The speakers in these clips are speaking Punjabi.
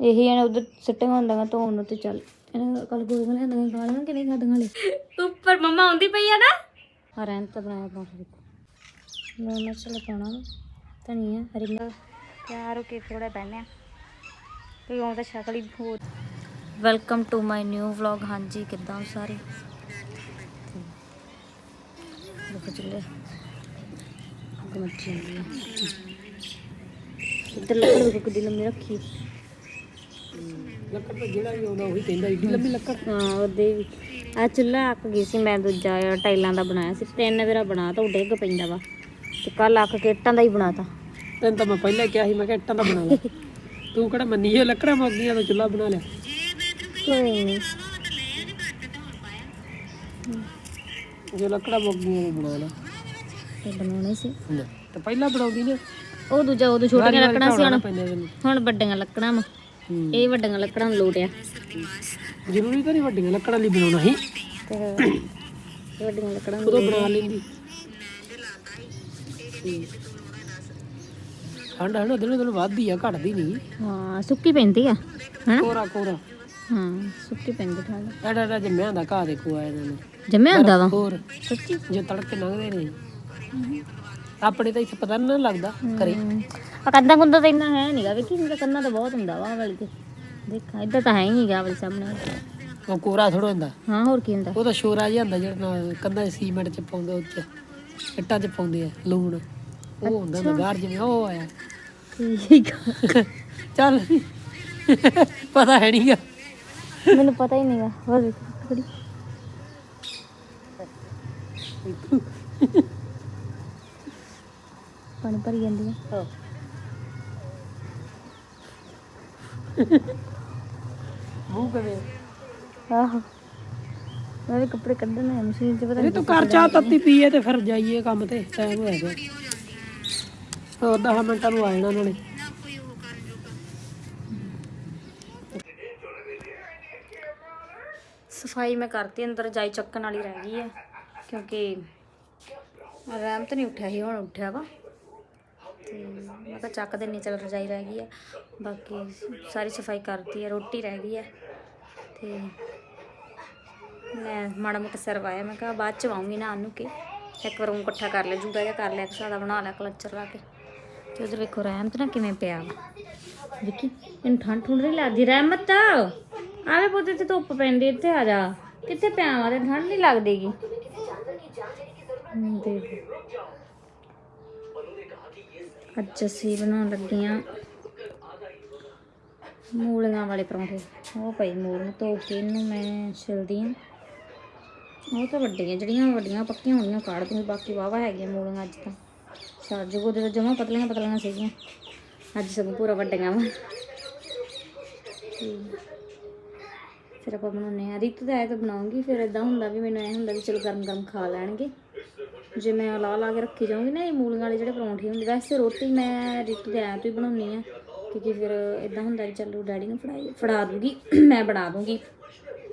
ਇਹੀ ਇਹਨੇ ਉਧਰ ਸਿੱਟੀਆਂ ਹੁੰਦੀਆਂ ਧੋਣ ਨੂੰ ਤੇ ਚੱਲ। ਇਹਨੇ ਕੱਲ ਗੋਲੀਆਂ ਲੈਂਦੀਆਂ ਗਾਲਾਂ ਕਿ ਨਹੀਂ ਖਾਦੀਆਂ ਹਲੇ ਉੱਪਰ ਮੰਮਾ ਆਉਂਦੀ ਪਈ ਆ ਨਾ? ਆ ਰਹਿਣ ਤਾਂ ਬਣਾਇਆ ਪਰੌਂਠਾ ਦੇਖੋ। ਲੂਣ ਮਿਰਚ ਲਗਾਉਣਾ ਧਨੀਆ ਹਰੀ ਮਿਰਚ। ਤਿਆਰ ਹੋ ਕੇ ਥੋੜਾ ਬਹਿਨੇ ਆ। ਕੋਈ ਆਉਂਦਾ ਸ਼ਕਲ ਹੀ ਹੋਰ। Welcome to my new vlog ਹਾਂਜੀ ਕਿੱਦਾਂ ਹੋ ਸਾਰੇ? ਦੇਖੋ ਚੱਲੇ ਅੱਗ ਮੱਚੀ ਜਾਂਦੀ ਹੈ ਇੱਧਰ ਲੱਕੜ ਵੀ ਕਿੱਡੀ ਲੰਮੀ ਰੱਖੀ। ਲੱਕੜ ਤਾਂ ਜਿਹੜਾ ਵੀ ਆਉਂਦਾ ਉਹੀ ਕਹਿੰਦਾ ਏਡੀ ਲੰਮੀ ਲੱਕੜ। ਹਾਂ ਉਹਦੇ ਵੀ। ਆ ਚੁੱਲ੍ਹਾ ਅੱਕ ਗਈ ਸੀ ਮੈਂ ਦੂਜਾ ਜਿਹੜਾ ਟਾਈਲਾਂ ਦਾ ਬਣਾਇਆ ਸੀ ਤਿੰਨ ਵੇਰਾ ਬਣਾਤਾ ਉਹ ਡਿੱਗ ਪੈਂਦਾ ਵਾ। ਤੇ ਕੱਲ ਅੱਕ ਕੇ ਇੱਟਾਂ ਦਾ ਹੀ ਬਣਾਤਾ। ਤੈਨੂੰ ਤਾਂ ਮੈਂ ਪਹਿਲਾਂ ਕਿਹਾ ਸੀ ਮੈਂ ਕਿਹਾ ਇੱਟਾਂ ਦਾ ਬਣਾ ਲੈ। ਤੂੰ ਕਿਹੜਾ ਮੰਨੀ ਇਹ ਲੱਕੜਾਂ ਮੁੱਕ ਗਈਆਂ ਤਾਂ ਚੁੱਲ੍ਹਾ ਬਣਾ ਲਿਆ। ਕੋਈ ਨਹੀਂ ਜੇ ਲੱਕੜਾਂ ਮੁੱਕ ਗਈਆਂ ਤਾਂ ਬਣਾ ਲਾ। ਤੇ ਬਣਾਉਣੇ ਸੀ। ਤੇ ਪਹਿਲਾਂ ਬਣਾਉਂਦੀ ਨੇ। ਉਹ ਦੂਜਾ ਉਦੋਂ ਛੋਟੀਆਂ ਲੱਕੜਾਂ ਸੀ ਹੁਣ ਵੱਡੀਆਂ ਲੱਕੜਾਂ ਵਾ। ਇਹ ਵੱਡੀਆਂ ਲੱਕੜਾਂ ਨੂੰ ਲੋਟਿਆ ਜ਼ਰੂਰੀ ਤਾਂ ਨਹੀਂ ਵੱਡੀਆਂ ਲੱਕੜਾਂ ਲਈ ਬਣਾਉਣਾ ਸੀ ਤੇ ਇਹ ਵੱਡੀਆਂ ਲੱਕੜਾਂ ਨੂੰ ਉਦੋਂ ਬਣਾ ਲੈਂਦੀ। ਠੰਡ ਹਣਾ ਦਿਨੋਂ ਦਿਨ ਵੱਧਦੀ ਆ ਘਟਦੀ ਨਹੀਂ। ਹਾਂ ਸੁੱਕੀ ਪੈਂਦੀ ਆ ਹਨਾ? ਕੋਰਾ ਕੋਰਾ। ਹਾਂ ਸੁੱਕੀ ਪੈਂਦੀ ਠੰਡ। ਐਡਾ ਐਡਾ ਜੰਮਿਆਂ ਦਾ ਘਾਹ ਦੇਖੋ ਆ ਇਹਨਾਂ ਨੇ। ਜੰਮਿਆ ਹੁੰਦਾ ਵਾ? ਹੋਰ। ਸੱਚੀ? ਜੇ ਤੜਕੇ ਲੰਘਦੇ ਨੇ। ਆਪਣੇ ਤਾਂ ਇੱਥੇ ਪਤਾ ਨਹੀਂ ਲੱਗਦਾ ਕਰੇ ਆ ਕੰਦਾ ਕੁੰਦਾ ਤਾਂ ਇੰਨਾ ਹੈ ਨਹੀਂਗਾ ਵੇਖੀ ਮੇਰੇ ਕੰਨਾਂ ਤਾਂ ਬਹੁਤ ਹੁੰਦਾ ਵਾ ਵਾਲੀ ਤੇ। ਦੇਖਾਂ ਇੱਧਰ ਤਾਂ ਹੈ ਹੀ ਨਹੀਂਗਾ ਵਾਲੀ ਸਾਹਮਣੇ। ਉਹ ਕੋਰਾ ਥੋੜਾ ਹੁੰਦਾ। ਹਾਂ ਹੋਰ ਕੀ ਹੁੰਦਾ? ਉਹ ਤਾਂ ਸ਼ੋਰਾ ਜਿਹਾ ਹੁੰਦਾ ਜਿਹੜਾ 'ਚ ਸੀਮੈਂਟ ਚ ਪਾਉਂਦੇ ਉਹ ਚ ਇੱਟਾਂ ਚ ਪਾਉਂਦੇ ਆ ਲੂਣ। ਉਹ ਹੁੰਦਾ ਨਗਾਰ ਜਿਵੇਂ ਉਹ ਆਇਆ। ਠੀਕ ਆ। ਚੱਲ। ਪਤਾ ਹੈ ਨਹੀਂਗਾ ਮੈਨੂੰ ਪਤਾ ਹੀ ਨਹੀਂਗਾ ਹੋਰ ਵੇਖ ਥੋੜੀ ਪਾਣੀ ਭਰੀ ਜਾਂਦੀ ਆ। ਮੂੰਹ ਕਵੇ? ਆਹੋ। ਮੈਂ ਵੀ ਕੱਪੜੇ ਕੱਢਣੇ ਆ ਮਸ਼ੀਨ 'ਚ ਪਤਾ ਨਹੀਂ ਤੂੰ ਕਰ ਚਾਹ ਤੱਤੀ ਪੀਏ ਤੇ ਫਿਰ ਜਾਈਏ ਕੰਮ ਤੇ ਟਾਈਮ ਹੋਇਆ ਗਿਆ ਹੋਰ 10 ਮਿੰਟਾਂ ਨੂੰ ਆ ਜਾਣਾ ਉਹਨਾਂ ਨੇ ਸਫ਼ਾਈ ਮੈਂ ਕਰਤੀ ਅੰਦਰ ਜਾਈ ਚੱਕਣ ਵਾਲੀ ਰਹਿ ਗਈ ਹੈ ਕਿਉਂਕਿ ਰਹਿਮਤ ਨਹੀਂ ਉੱਠਿਆ ਸੀ ਹੁਣ ਉੱਠਿਆ ਵਾ। ਤੇ ਮੈਂ ਕਿਹਾ ਚੱਕ ਦੇ ਚੱਲ ਰਜਾਈ ਰਹਿ ਗਈ ਹੈ ਬਾਕੀ ਸਾਰੀ ਸਫ਼ਾਈ ਕਰਤੀ ਹੈ ਰੋਟੀ ਰਹਿ ਗਈ ਹੈ ਤੇ ਮੈਂ ਮਾੜਾ ਮੋਟਾ ਸਰਵਾਇਆ ਮੈਂ ਕਿਹਾ ਬਾਅਦ ਚ ਵਾਉਂਗੀ ਨਾ ਨੂੰ ਕੇ। ਇੱਕ ਵਾਰ ਉਹ ਇਕੱਠਾ ਕਰ ਲੈ ਜੂਗਾ ਜਾਂ ਕਰ ਲਿਆ ਸਾਦਾ ਬਣਾ ਲਿਆ ਕਲਚਰ ਲਾ ਕੇ। ਤੇ ਉਧਰ ਵੇਖੋ ਰਹਿਮਤ ਨਾ ਕਿਵੇਂ ਪਿਆ ਵਾ। ਵਿੱਕੀ ਇਹਨੂੰ ਠੰਡ ਠੁੰਡ ਨਹੀਂ ਲੱਗਦੀ। ਰਹਿਮਤ ਆਵੇ ਪੁੱਤ ਤੇ ਧੁੱਪ ਪੈਂਦੀ ਇੱਥੇ ਆ ਜਾ। ਕਿੱਥੇ ਪਿਆ ਵਾ? ਤੇ ਠੰਡ ਨਹੀਂ ਲੱਗਦੀਗੀ ਹਮ, ਅੱਜ ਅਸੀਂ ਬਣਾਉਣ ਲੱਗੇ ਲੱਗੀਆਂ ਮੂਲੀਆਂ ਵਾਲੇ ਪਰੌਂਠੇ। ਉਹ ਪਈ ਮੂਲੀਆਂ ਧੋ ਕੇ ਇਹਨੂੰ ਮੈਂ ਛਿਲਦੀ ਹਾਂ। ਉਹ ਤਾਂ ਵੱਡੀਆਂ, ਜਿਹੜੀਆਂ ਵੱਡੀਆਂ ਪੱਕੀਆਂ ਹੋਣੀਆਂ ਕੱਢ ਦੂੰਗੀ ਬਾਕੀ ਵਾਵਾ ਹੈਗੀਆਂ ਮੂਲੀਆਂ ਅੱਜ ਤਾਂ। ਸਾਜ ਜਗੋ ਦੇ ਜਮਾ ਪਤਲੀਆਂ ਪਤਲੀਆਂ ਸੀਗੀਆਂ। ਅੱਜ ਸਭ ਪੂਰਾ ਵੱਡੀਆਂ ਵਾ। ਫਿਰ ਆਪਾਂ ਬਣਾਉਂਦੇ ਆ ਰਿਤ ਦਾ ਇਹ ਤਾਂ ਬਣਾਉਂਗੀ, ਫਿਰ ਇਦਾਂ ਹੁੰਦਾ ਵੀ ਮੈਨੂੰ ਐ ਹੁੰਦਾ ਵੀ ਚਲੋ ਗਰਮ ਗਰਮ ਖਾ ਲੈਣਗੇ। ਜੇ ਮੈਂ ਲਾ ਲਾ ਕੇ ਰੱਖੀ ਜਾਊਂਗੀ ਨਾ ਇਹ ਮੂਲੀਆਂ ਵਾਲੇ ਜਿਹੜੇ ਪਰੌਂਠੇ ਹੁੰਦੇ, ਵੈਸੇ ਰੋਟੀ ਮੈਂ ਰਿਤ ਦੇ ਐਂ ਤੋਂ ਹੀ ਬਣਾਉਣੀ ਆ, ਕਿਉਂਕਿ ਫਿਰ ਇਦਾਂ ਹੁੰਦਾ ਵੀ ਚਲੋ ਡੈਡੀ ਨੂੰ ਫੜਾਈ, ਫੜਾ ਦੂਗੀ, ਮੈਂ ਬਣਾ ਦੂੰਗੀ,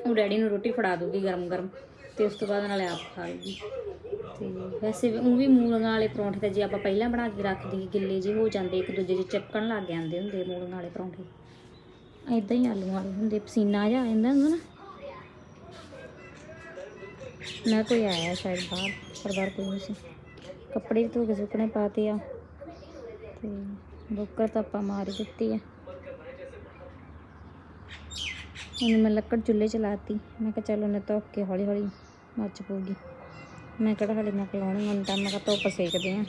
ਉਹ ਡੈਡੀ ਨੂੰ ਰੋਟੀ ਫੜਾ ਦੂਗੀ ਗਰਮ ਗਰਮ, ਤੇ ਉਸ ਤੋਂ ਬਾਅਦ ਨਾਲੇ ਆਪ ਖਾ ਲੂਗੀ। ਤੇ ਵੈਸੇ ਵੀ ਉਹ ਵੀ ਮੂਲੀਆਂ ਵਾਲੇ ਪਰੌਂਠੇ ਤਾਂ ਜੇ ਆਪਾਂ ਪਹਿਲਾਂ ਬਣਾ ਕੇ ਰੱਖ ਦਈਏ, ਗਿੱਲੇ ਜਿਹੇ ਹੋ ਜਾਂਦੇ, ਇੱਕ ਦੂਜੇ 'ਚ ਚਿਪਕਣ ਲੱਗ ਜਾਂਦੇ ਹੁੰਦੇ ਮੂਲੀਆਂ ਵਾਲੇ ਪਰੌਂਠੇ। ਇਦਾਂ ਹੀ ਆਲੂ ਵਾਲੇ ਹੁੰਦੇ, ਪਸੀਨਾ ਜਿਹਾ ਆ ਜਾਂਦਾ ਹੁੰਦਾ ਨਾ। ਮੈਂ ਕੋਈ ਆਇਆ ਸ਼ਾਇਦ ਬਾਹਰ, ਪਰ ਬਾਹਰ ਕੋਈ ਨਹੀਂ ਸੀ। ਕੱਪੜੇ ਵੀ ਧੋ ਕੇ ਸੁੱਕਣੇ ਪਾਤੇ ਆ। ਤੇ ਬੁੱਕਰ ਤਾਂ ਆਪਾਂ ਮਾਰ ਦਿੱਤੀ ਆ। ਹੁਣ ਮੈਂ ਲੱਕੜ ਚੁੱਲ੍ਹੇ ਚ ਲਾਤੀ। ਮੈਂ ਕਿਹਾ ਚਲੋ ਨੇ ਧੋ ਕੇ ਹੌਲੀ ਹੌਲੀ ਮੱਚ ਪਊਗੀ ਮੈਂ ਕਿਹੜਾ ਹਲੇ ਮੈਂ ਲਾਉਣੀ ਹੁਣ ਤਾਂ ਮੈਂ ਕਿਹਾ ਧੁੱਪ ਸੇਕਦੇ ਆ।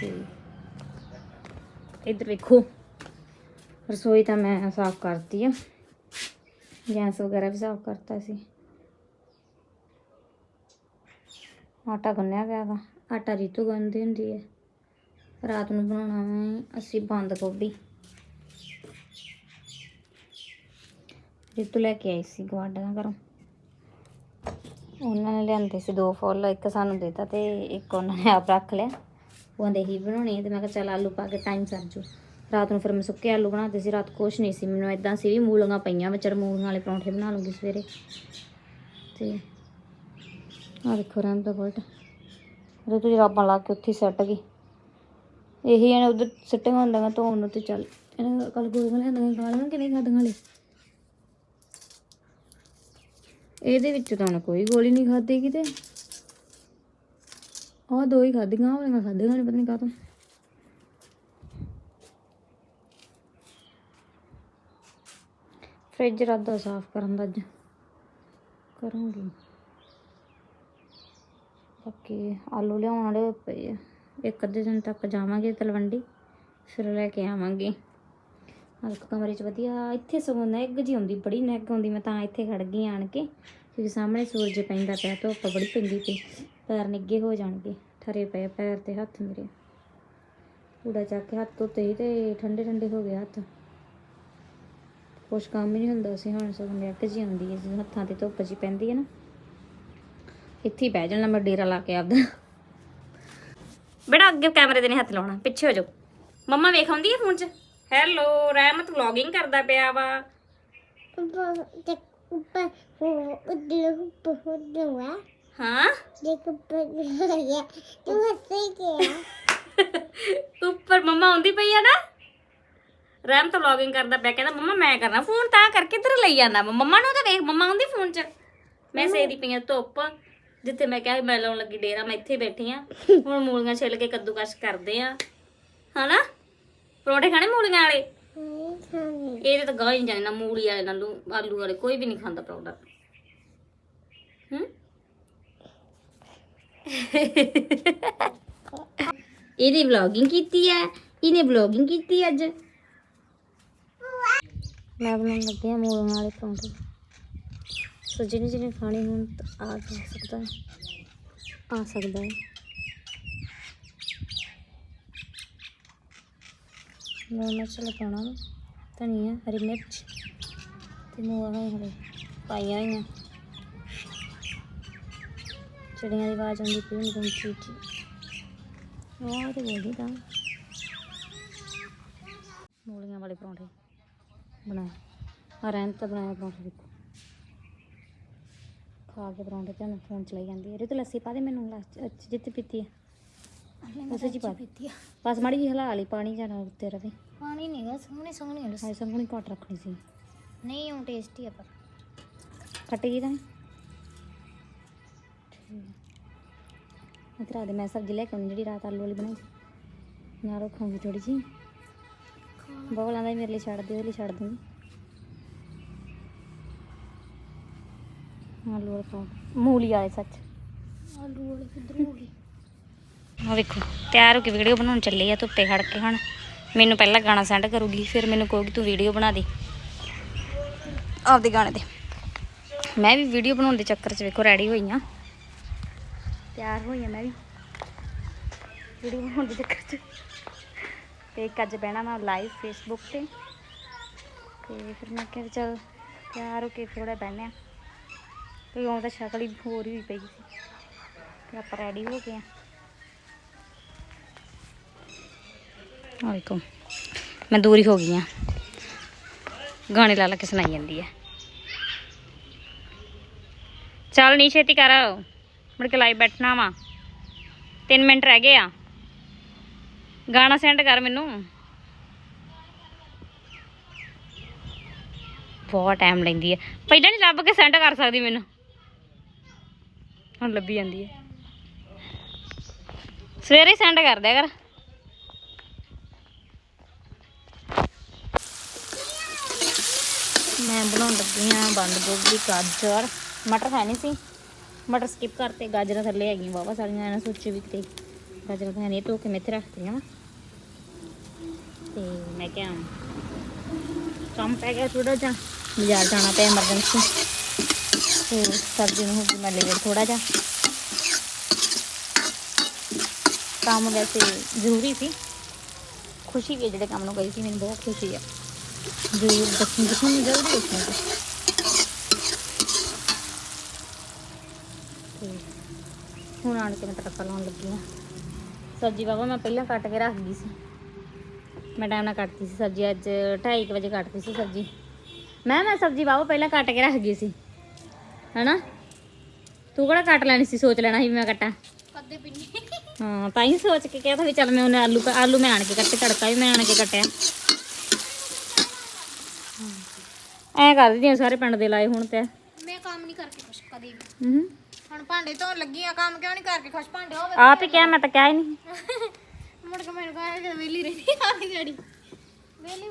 ਤੇ ਇੱਧਰ ਵੇਖੋ, ਰਸੋਈ ਤਾਂ ਮੈਂ ਸਾਫ਼ ਕਰਤੀ ਆ। ਗੈਸ ਵਗੈਰਾ ਵੀ ਸਾਫ਼ ਕਰਤਾ ਸੀ। ਆਟਾ ਗੁੰਨਿਆ ਪਿਆ ਵਾ। ਆਟਾ ਰੀਤੂ ਗੁੰਨਦੀ ਹੁੰਦੀ ਹੈ ਰਾਤ ਨੂੰ ਬਣਾਉਣਾ ਹੈ ਅਸੀਂ ਬੰਦ ਗੋਭੀ। ਰੀਤੂ ਲੈ ਕੇ ਆਈ ਸੀ ਗਵਾਂਢੀਆਂ ਘਰੋਂ। ਉਹਨਾਂ ਨੇ ਲਿਆਂਦੇ ਸੀ ਦੋ ਫੁੱਲ, ਇੱਕ ਸਾਨੂੰ ਦਿੱਤਾ ਤੇ ਇੱਕ ਉਹਨਾਂ ਨੇ ਆਪ ਰੱਖ ਲਿਆ। ਉਹ ਕਹਿੰਦੇ ਹੀ ਬਣਾਉਣੀ ਹੈ ਤੇ ਮੈਂ ਕਿਹਾ, ਚੱਲ ਆਲੂ ਪਾ ਕੇ ਟਾਈਮ ਸਰ ਜੂ ਰਾਤ ਨੂੰ ਫਿਰ ਮੈਂ ਸੁੱਕੇ ਆਲੂ ਬਣਾਤੇ ਸੀ, ਰਾਤ ਕੁਛ ਨਹੀਂ ਸੀ। ਮੈਨੂੰ ਇਦਾਂ ਸੀ ਵੀ ਮੂਲੀਆਂ ਪਈਆਂ ਵਿਚਾਰ ਮੂਲੀਆਂ ਵਾਲੇ ਪਰੌਂਠੇ ਬਣਾ ਲੂੰਗੀ ਸਵੇਰੇ। ਤੇ ਆ ਦੇਖੋ ਰੰਗ ਦਾ ਬੋਲਟ। ਉਹ ਤੂੰ ਜਰਾਬਾਂ ਲਾ ਕੇ ਉੱਥੇ ਸੱਟ ਗਈ। ਇਹੀ ਇਹਨੇ ਉਧਰ ਸਿੱਟੀਆਂ ਹੁੰਦੀਆਂ, ਧੋਣ ਨੂੰ ਚੱਲ। ਇਹਨਾਂ ਕੱਲ ਗੋਲੀਆਂ ਲੈਂਦੀਆਂ ਗਾਲਾਂ ਕਿ ਨਹੀਂ ਖਾਦੀਆਂ ਹਲੇ ਇਹਦੇ ਵਿੱਚ ਤਾਂ ਉਹਨੇ ਕੋਈ ਗੋਲੀ ਨਹੀਂ ਖਾਧੀ ਕਿਤੇ। ਆਹ ਦੋ ਹੀ ਖਾਧੀਆਂ ਉਹ ਮੈਂ ਖਾਧੀਆਂ ਨਹੀਂ ਪਤਾ ਨਹੀਂ ਕਾਹਤੋਂ। ਫ੍ਰਿਜ ਰੱਦਾ ਸਾਫ਼ ਕਰਨ ਦਾ ਅੱਜ। ਕਰਾਂਗੀ। ਬਾਕੀ ਆਲੂ ਲਿਆਉਣ ਵਾਲੇ ਪਏ ਆ। ਇੱਕ ਅੱਧੇ ਦਿਨ ਤੱਕ ਜਾਵਾਂਗੇ ਤਲਵੰਡੀ, ਫਿਰ ਲੈ ਕੇ ਆਵਾਂਗੇ। ਹਲਕ ਕਮਰੇ 'ਚ ਵਧੀਆ, ਇੱਥੇ ਸਗੋਂ ਨੈਗ ਜੀ ਹੁੰਦੀ, ਬੜੀ ਨੈਗ ਹੁੰਦੀ, ਮੈਂ ਤਾਂ ਇੱਥੇ ਖੜ ਗਈ ਆਣ ਕੇ, ਕਿਉਂਕਿ ਸਾਹਮਣੇ ਸੂਰਜ ਪੈਂਦਾ ਪਿਆ, ਧੁੱਪ ਬੜੀ ਪੈਂਦੀ ਪਈ, ਪੈਰ ਨਿੱਗੇ ਹੋ ਜਾਣਗੇ, ਠਰੇ ਪਏ ਪੈਰ ਤੇ ਹੱਥ ਮੇਰੇ। ਕੂੜਾ ਚੱਕ ਕੇ ਹੱਥ ਧੋਤੇ ਸੀ ਤੇ ਠੰਡੇ ਠੰਡੇ ਹੋ ਗਏ ਹੱਥ। ਕੁਛ ਕੰਮ ਹੀ ਨਹੀਂ ਹੁੰਦਾ ਸੀ, ਹੁਣ ਸਗੋਂ ਨੈਗ ਜੀ ਆਉਂਦੀ ਹੈ ਜਿਵੇਂ ਹੱਥਾਂ ਤੇ ਧੁੱਪ ਜੀ ਪੈਂਦੀ ਹੈ ਨਾ। ਇੱਥੇ ਹੀ ਬਹਿ ਜਾਣਾ ਮੈਂ ਡੇਰਾ ਲਾ ਕੇ ਆਪਦਾ। ਬੇਟਾ ਅੱਗੇ ਕੈਮਰੇ ਦੇ ਨਹੀਂ ਹੱਥ ਲਾਉਣਾ, ਪਿੱਛੇ ਹੋ ਜਾਓ। ਮੰਮਾ ਵੇਖ ਆਉਂਦੀ ਹੈ ਫੋਨ 'ਚ? ਹੈਲੋ ਰਹਿਮਤ ਵਲੌਗਿੰਗ ਕਰਦਾ ਪਿਆ ਵਾ। ਹਾਂ? ਉੱਪਰ ਮੰਮਾ ਆਉਂਦੀ ਪਈ ਆ ਨਾ? ਰਹਿਮਤ ਵਲੌਗਿੰਗ ਕਰਦਾ ਪਿਆ, ਕਹਿੰਦਾ, ਮੰਮਾ ਮੈਂ ਕਰਨਾ ਫੋਨ, ਤਾਂ ਕਰਕੇ ਤੇਰੇ ਲਈ ਜਾਂਦਾ। ਮੰਮਾ ਨੂੰ ਤਾਂ ਵੇਖ, ਮੰਮਾ ਆਉਂਦੀ ਫੋਨ 'ਚ। ਮੈਂ ਸੇਦੀ ਪਈ ਆ ਧੁੱਪ। ਜਿੱਥੇ ਮੈਂ ਕਿਹਾ ਸੀ ਮੈਂ ਲਾਉਣ ਲੱਗੀ ਡੇਰਾ, ਮੈਂ ਇੱਥੇ ਬੈਠੀ ਆ। ਹੁਣ ਮੂਲੀਆਂ ਛਿੱਲ ਕੇ ਕੱਦੂਕਸ਼ ਕਰਦੇ ਆ। ਹਨਾ? ਪਰੌਂਠੇ ਖਾਣੇ ਮੂਲੀਆਂ ਵਾਲੇ? ਇਹਦੇ ਤਾਂ ਗਾਹ ਹੀ ਜਾਣਾ ਮੂਲੀ ਵਾਲੇ ਨਾਲ ਲੂ- ਆਲੂ ਵਾਲੇ, ਕੋਈ ਵੀ ਨਹੀਂ ਖਾਂਦਾ ਪਰੌਂਠਾ। ਹੂੰ? ਇਹਦੀ ਵਲੌਗਿੰਗ ਕੀਤੀ ਹੈ ਇਹਨੇ ਵਲੌਗਿੰਗ ਕੀਤੀ ਅੱਜ? ਮੈਂ ਬਣਾਉਣ ਲੱਗੀ ਹਾਂ ਮੂਲੀਆਂ ਵਾਲੇ ਪਰੌਂਠੇ। ਸੋ ਜਿਹਨੇ ਜਿਹਨੇ ਖਾਣੇ ਹੋਣ ਤਾਂ ਆ ਸਕਦਾ ਆ ਸਕਦਾ ਹੈ। ਲੂਣ ਮਿਰਚ ਲਗਾਉਣਾ ਧਨੀਆ, ਹਰੀ ਮਿਰਚ ਤੇ ਮੂਲੀਆਂ ਹਲੇ ਪਾਈਆਂ ਹੋਈਆਂ। ਚਿੜੀਆਂ ਦੀ ਆਵਾਜ਼ ਆਉਂਦੀ ਪਈ ਹੁੰਦੀ ਉੱਚੀ ਉੱਚੀ ਉਹ ਤੇ ਬੋਲਦੀ ਤਾਂ। ਮੂਲੀਆਂ ਵਾਲੇ ਪਰੌਂਠੇ ਬਣਾਏ। ਆ ਰਹਿਣ ਤਾਂ ਬਣਾਇਆ ਪਰੌਂਠੇ ਦੇਖੋ ਖਾ ਕੇ ਪਰੌਂਠੇ ਤੇ ਫੋਨ ਚਲਾਈ ਜਾਂਦੀ ਹੈ। ਰਿਤ ਲੱਸੀ ਪਾ ਦੇ ਮੈਨੂੰ ਲੱਸ- ਜਿੱਥੇ ਪੀਤੀ ਹੈ ਉਸੇ ਚ ਹੀ ਪਾ ਦੇ। ਬਸ ਮਾੜੀ ਜਿਹੀ ਹਲਾ ਲਈ ਪਾਣੀ ਜਾਣਾ ਉੱਤੇ ਰਵੇ। ਪਾਣੀ ਨਹੀਂ ਗਾ ਸੋਹਣੀ ਸੋਹਣੀ ਲੱਸੀ। ਸਭ ਨੂੰ ਘੱਟ ਰੱਖਣੀ ਸੀ। ਨਹੀਂ ਉਹ ਟੇਸਟੀ ਆ ਪਰ। ਕੱਟ ਗਈ ਤਾਂ ਇਤਰਾ ਦੇ ਮੈਂ ਸਬਜ਼ੀ ਲੈ ਕੇ ਆਉਣੀ ਜਿਹੜੀ ਰਾਤ ਆਲੂ ਵਾਲੀ ਬਣਾਈ ਸੀ। ਨਾਲ ਉਹ ਖਾਉਂਗੀ ਥੋੜੀ ਜੀ ਬੋਲਾਂ ਦਾ ਮੇਰੇ ਲਈ ਛੱਡ ਦਿਓ ਲਈ ਛੱਡ ਦੂੰਗੀ। ਆਲੂ ਵਾਲੇ ਪਰੌਂਠੇ। ਮੂਲੀ ਵਾਲੇ ਸੱਚ। ਆਲੂ ਵਾਲੇ ਕਿੱਧਰ ਹੋ ਗਏ? ਆ ਵੇਖੋ ਤਿਆਰ ਹੋ ਕੇ ਵੀਡੀਓ ਬਣਾਉਣ ਚੱਲੀ ਆ ਧੁੱਪੇ ਖੜ ਕੇ ਹੁਣ। ਮੈਨੂੰ ਪਹਿਲਾਂ ਗਾਣਾ ਸੈਂਡ ਕਰੂਗੀ ਫਿਰ ਮੈਨੂੰ ਕਹੂਗੀ ਤੂੰ ਵੀਡੀਓ ਬਣਾ ਦੇ। ਆਪਦੇ ਗਾਣੇ ਦੇ ਮੈਂ ਵੀ ਵੀਡੀਓ ਬਣਾਉਣ ਦੇ ਚੱਕਰ 'ਚ ਵੇਖੋ ਰੈਡੀ ਹੋਈ ਆ। ਤਿਆਰ ਹੋਈ ਆ ਮੈਂ ਵੀ। ਵੀਡੀਓ ਬਣਾਉਣ ਦੇ ਚੱਕਰ 'ਚ। ਤੇ ਇੱਕ ਅੱਜ ਬਹਿਣਾ ਮੈਂ ਲਾਈਵ ਫੇਸਬੁੱਕ ਤੇ। ਤੇ ਫਿਰ ਮੈਂ ਕਿਹਾ ਚੱਲ ਤਿਆਰ ਹੋ ਕੇ ਥੋੜਾ ਬਹਿਨੇ ਆ। ਕੋਈ ਆਉਂਦਾ ਸ਼ਕਲ ਹੀ ਹੋਰ ਹੀ ਪਈ ਸੀ। ਤੇ ਆਪਾਂ ਰੈਡੀ ਹੋ ਗਏ ਆ ਆ ਮੈਂ ਦੂਰੀ ਹੋ ਗਈ ਆ ਗਾਣੇ ਲਾ ਲਾ ਕੇ ਸੁਣਾਈ ਜਾਂਦੀ ਹੈ। ਚੱਲ ਨਹੀਂ ਛੇਤੀ ਕਰ। ਮੁੜ ਕੇ ਲਾਈ ਬੈਠਣਾ ਵਾ। 3 ਮਿੰਟ ਰਹਿ ਗਏ ਆ। ਗਾਣਾ ਸੈਂਡ ਕਰ ਮੈਨੂੰ। ਬਹੁਤ ਟਾਈਮ ਲੈਂਦੀ ਹੈ। ਪਹਿਲਾਂ ਨਹੀਂ ਲੱਭ ਕੇ ਸੈਂਡ ਕਰ ਸਕਦੀ ਮੈਨੂੰ। ਹੁਣ ਲੱਭੀ ਜਾਂਦੀ ਹੈ। ਸਵੇਰੇ ਸੈਂਡ ਕਰ ਦਿਆ ਕਰ। ਮੈਂ ਬਣਾਉਣ ਲੱਗੀ ਹਾਂ ਬੰਦ ਗੋਭੀ, ਗਾਜਰ। ਮਟਰ ਹੈ ਨਹੀਂ ਸੀ। ਮਟਰ ਸਕਿਪ ਕਰਤੇ। ਗਾਜਰਾਂ ਥੱਲੇ ਹੈਗੀਆਂ ਵਾਵਾ ਸਾਰੀਆਂ ਇਹਨਾਂ ਸੋਚੇ ਵੀ ਤੇ ਗਾਜਰਾਂ ਤਾਂ ਹੈ ਨਹੀਂ। ਧੋ ਕੇ ਮੇਥੇ ਰੱਖਤੀਆਂ ਵਾ। ਤੇ ਮੈਂ ਕਿਹਾ, ਕੰਮ ਪੈ ਗਿਆ ਥੋੜਾ ਜਿਹਾ। ਬਾਜ਼ਾਰ ਜਾਣਾ ਪਿਆ ਐਮਰਜੈਂਸੀ ਤੇ ਸਬਜ਼ੀ ਨੂੰ ਹੋ ਗਈ ਮੈਂ ਲੇਟ ਥੋੜਾ ਜਿਹਾ। ਕੰਮ ਵੈਸੇ ਜ਼ਰੂਰੀ ਸੀ। ਖੁਸ਼ੀ ਵੀ ਜਿਹੜੇ ਕੰਮ ਨੂੰ ਗਈ ਸੀ, ਮੈਨੂੰ ਬਹੁਤ ਖੁਸ਼ੀ ਆ। ਜ਼ਰੂਰ ਦੱਸਣ ਦੱਸਣ ਜਲਦੀ ਦੱਸਣਾ ਤੇ ਹੁਣ ਆਣ ਕੇ ਮੈਂ ਤੜਕਾ ਲਾਉਣ ਲੱਗੀ ਹਾਂ। ਸਬਜ਼ੀ ਬਾਬਾ ਮੈਂ ਪਹਿਲਾਂ ਕੱਟ ਕੇ ਰੱਖ ਗਈ ਸੀ। ਮੈਂ ਟਾਈਮ ਨਾਲ ਕੱਟਦੀ ਸੀ ਸਬਜ਼ੀ, ਅੱਜ 2:30 ਵਜੇ ਕੱਟਦੀ ਸੀ ਸਬਜ਼ੀ। ਮੈਂ ਮੈਂ ਸਬਜ਼ੀ ਬਾਬਾ ਪਹਿਲਾਂ ਕੱਟ ਕੇ ਰੱਖ ਗਈ ਸੀ। ਹੈਨਾ? ਤੂੰ ਕਿਹੜਾ ਕੱਟ ਲੈਣੀ ਸੀ? ਸੋਚ ਲੈਣਾ ਸੀ ਵੀ ਮੈਂ ਕੱਟਾਂ। ਕਦੇ ਪਿੰਨੀ। ਹਾਂ ਤਾਂ ਹੀ ਸੋਚ ਕੇ ਕਿਹਾ ਤਾਂ ਵੀ ਚੱਲ ਮੈਂ ਉਹਨੇ ਆਲੂ ਆਲੂ ਮੈਂ ਆਣ ਕੇ ਕੱਟੇ ਤੜਕਾ ਵੀ ਮੈਂ ਆਣ ਕੇ ਕੱਟਿਆ। ਐ ਕਰ ਦਿੰਦੀਆਂ ਸਾਰੇ ਪਿੰਡ ਦੇ ਲਾਏ ਹੁਣ ਤੇ। ਮੈਂ ਕੰਮ ਨਹੀਂ ਕਰਕੇ ਖੁਸ਼ ਕਦੇ ਵੀ। ਹੂੰ। ਹੁਣ ਭਾਂਡੇ ਧੋਣ ਲੱਗੀ ਆ ਕੰਮ ਕਿਉਂ ਨਹੀਂ ਕਰਕੇ ਖੁਸ਼? ਭਾਂਡੇ ਹੋਵੇ ਆਪ ਹੀ ਕਿਹਾ ਮੈਂ ਤਾਂ ਕਿਹਾ ਹੀ ਨਹੀਂ ਮੁੜ ਕੇ ਮੈਨੂੰ ਕਹਿੰਦੇ ਵੇਲੀ ਰਹਿਣੀ ਆ ਗੜੀ ਵੇਲੀ